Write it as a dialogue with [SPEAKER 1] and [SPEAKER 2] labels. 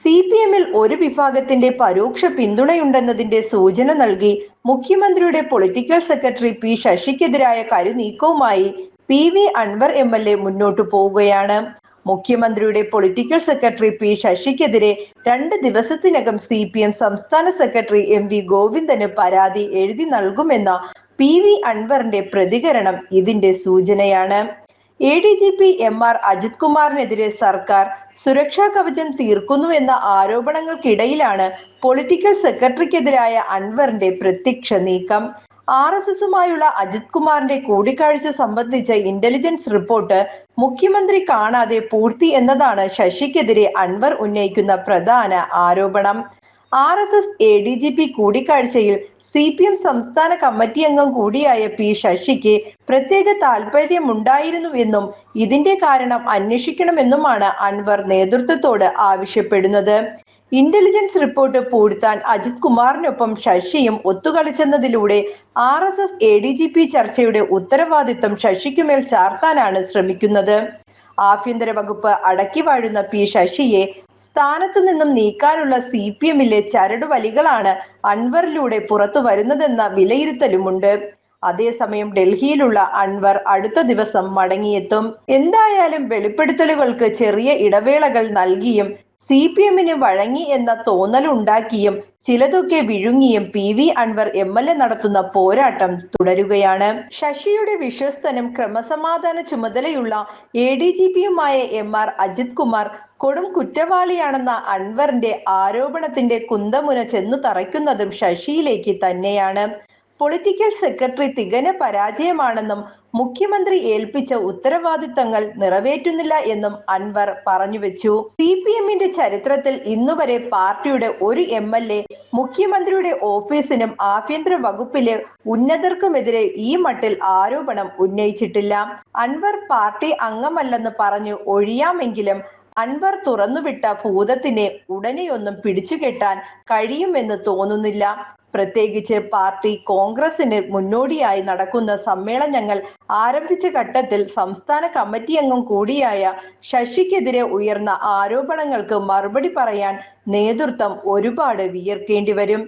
[SPEAKER 1] C P എമ്മിൽ ഒരു വിഭാഗത്തിന്റെ പരോക്ഷ പിന്തുണയുണ്ടെന്നതിന്റെ സൂചന നൽകി മുഖ്യമന്ത്രിയുടെ പൊളിറ്റിക്കൽ സെക്രട്ടറി പി ശശിക്കെതിരായ കരുനീക്കവുമായി P V Anvar M L A മുന്നോട്ടു പോവുകയാണ്. മുഖ്യമന്ത്രിയുടെ പൊളിറ്റിക്കൽ സെക്രട്ടറി പി ശശിക്കെതിരെ രണ്ട് ദിവസത്തിനകം സി പി എം സംസ്ഥാന സെക്രട്ടറി എം വി ഗോവിന്ദന് പരാതി എഴുതി നൽകുമെന്ന പി വി അൻവറിന്റെ പ്രതികരണം ഇതിന്റെ സൂചനയാണ്. A D G P M R Ajith കുമാറിനെതിരെ സർക്കാർ സുരക്ഷാ കവചം തീർക്കുന്നുവെന്ന ആരോപണങ്ങൾക്കിടയിലാണ് പൊളിറ്റിക്കൽ സെക്രട്ടറിക്കെതിരായ അൻവറിന്റെ പ്രത്യക്ഷ നീക്കം. ആർ എസ് എസുമായുള്ള അജിത് കുമാറിന്റെ കൂടിക്കാഴ്ച സംബന്ധിച്ച ഇന്റലിജൻസ് റിപ്പോർട്ട് മുഖ്യമന്ത്രി കാണാതെ പൂർത്തി എന്നതാണ് ശശിക്കെതിരെ അൻവർ ഉന്നയിക്കുന്ന പ്രധാന ആരോപണം. R S S A D G P കൂടിക്കാഴ്ചയിൽ സി പി എം സംസ്ഥാന കമ്മിറ്റി അംഗം കൂടിയായ പി ശശിക്ക് പ്രത്യേക താല്പര്യമുണ്ടായിരുന്നുവെന്നും ഇതിന്റെ കാരണം അന്വേഷിക്കണമെന്നുമാണ് അൻവർ നേതൃത്വത്തോട് ആവശ്യപ്പെടുന്നത്. ഇന്റലിജൻസ് റിപ്പോർട്ട് പൂഴ്ത്താൻ അജിത് കുമാറിനൊപ്പം ശശിയും ഒത്തുകളിച്ചെന്നതിലൂടെ R S S A D G P ചർച്ചയുടെ ഉത്തരവാദിത്വം ശശിക്കുമേൽ ചാർത്താനാണ് ശ്രമിക്കുന്നത്. ആഭ്യന്തര വകുപ്പ് അടക്കി വാഴുന്ന പി ശശിയെ സ്ഥാനത്തു നിന്നും നീക്കാനുള്ള സി പി എമ്മിലെ ചരടുവലികളാണ് അൻവറിലൂടെ പുറത്തു വരുന്നതെന്ന വിലയിരുത്തലുമുണ്ട്. അതേസമയം ഡൽഹിയിലുള്ള അൻവർ അടുത്ത ദിവസം മടങ്ങിയെത്തും. എന്തായാലും വെളിപ്പെടുത്തലുകൾക്ക് ചെറിയ ഇടവേളകൾ നൽകിയും സി പി എമ്മിന് വഴങ്ങി എന്ന തോന്നലുണ്ടാക്കിയും ചിലതൊക്കെ വിഴുങ്ങിയും P V Anvar M L A നടത്തുന്ന പോരാട്ടം തുടരുകയാണ്. ശശിയുടെ വിശ്വസ്തനും ക്രമസമാധാന ചുമതലയുള്ള എ ഡി ജി പിയുമായ എം ആർ അജിത് കുമാർ കൊടും കുറ്റവാളിയാണെന്ന അൻവറിന്റെ ആരോപണത്തിന്റെ കുന്തമുന ചെന്നു തറയ്ക്കുന്നതും ശശിയിലേക്ക് തന്നെയാണ്. പൊളിറ്റിക്കൽ സെക്രട്ടറി തികഞ്ഞ പരാജയമാണെന്നും മുഖ്യമന്ത്രി ഏൽപ്പിച്ച ഉത്തരവാദിത്തങ്ങൾ നിറവേറ്റുന്നില്ല എന്നും അൻവർ പറഞ്ഞു വെച്ചു. സി പി എമ്മിന്റെ ചരിത്രത്തിൽ ഇന്നുവരെ പാർട്ടിയുടെ ഒരു എം എൽ എ മുഖ്യമന്ത്രിയുടെ ഓഫീസിനും ആഭ്യന്തര വകുപ്പിലെ ഉന്നതർക്കുമെതിരെ ഈ മട്ടിൽ ആരോപണം ഉന്നയിച്ചിട്ടില്ല. അൻവർ പാർട്ടി അംഗമല്ലെന്ന് പറഞ്ഞു ഒഴിയാമെങ്കിലും അൻവർ തുറന്നുവിട്ട ഭൂതത്തിനെ ഉടനെയൊന്നും പിടിച്ചുകെട്ടാൻ കഴിയുമെന്ന് തോന്നുന്നില്ല. പ്രത്യേകിച്ച് പാർട്ടി കോൺഗ്രസിന് മുന്നോടിയായി നടക്കുന്ന സമ്മേളനങ്ങൾ ആരംഭിച്ച ഘട്ടത്തിൽ സംസ്ഥാന കമ്മിറ്റി അംഗം കൂടിയായ ശശിക്കെതിരെ ഉയർന്ന ആരോപണങ്ങൾക്ക് മറുപടി പറയാൻ നേതൃത്വം ഒരുപാട് വിയർക്കേണ്ടി വരും.